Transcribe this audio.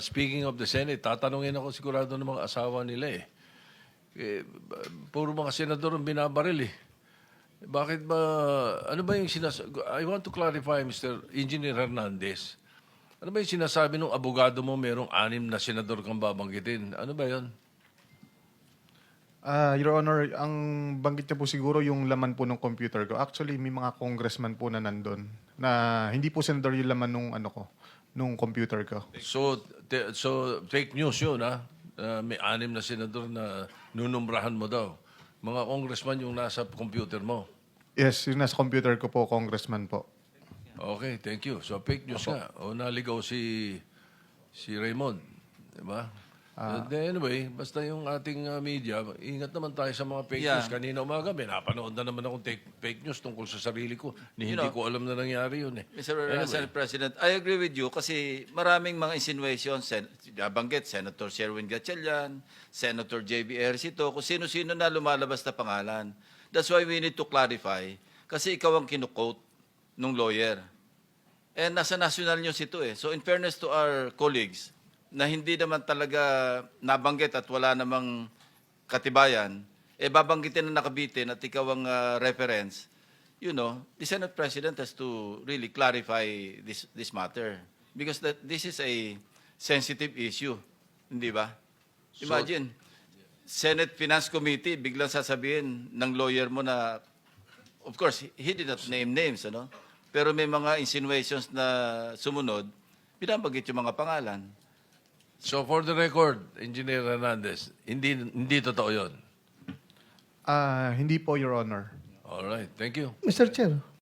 speaking of the Senate, tatanungin ako sigurado ng mga asawa nila eh. eh puro mga senador ang binabaril eh. Bakit ba, ano ba yung sinas... I want to clarify, Mr. Engineer Hernandez. Ano ba yung sinasabi ng abogado mo merong anim na senador kang babanggitin? Ano ba yun? Ah, Your Honor, ang banggit niya po siguro yung laman po ng computer ko. Actually, may mga congressman po na nandun na hindi po senador yung laman nung ano ko, nung computer ko. So, te- so fake news yun, ha? Uh, may anim na senador na nunumbrahan mo daw. Mga congressman yung nasa computer mo. Yes, yung nasa computer ko po, congressman po. Okay, thank you. So fake news nga. O naligaw si si Raymond, 'di Uh, anyway, basta yung ating uh, media, ingat naman tayo sa mga fake Yeah. news. Kanina umaga, may napanood na naman akong take, fake news tungkol sa sarili ko. Ni You hindi know, ko alam na nangyari yun eh. Mr. Anyway. Senate President, I agree with you kasi maraming mga insinuations, sen- nabanggit, Senator Sherwin Gatchalian, Senator J.B. Ercito, kung sino-sino na lumalabas na pangalan. That's why we need to clarify kasi ikaw ang kinukote nung lawyer. And nasa national news ito eh. So in fairness to our colleagues, na hindi naman talaga nabanggit at wala namang katibayan, eh babanggitin na nakabitin at ikaw ang ah, reference, you know, the Senate President has to really clarify this this matter. Because that this is a sensitive issue. Hindi ba? Imagine, Senate Finance Committee, biglang sasabihin ng lawyer mo na, of course, he did not name names, ano? Pero may mga insinuations na sumunod, binabanggit yung mga pangalan. So for the record, Engineer Hernandez, hindi hindi totoo 'yon. Ah, hindi po, Your Honor. All right, thank you. Mr. Chair,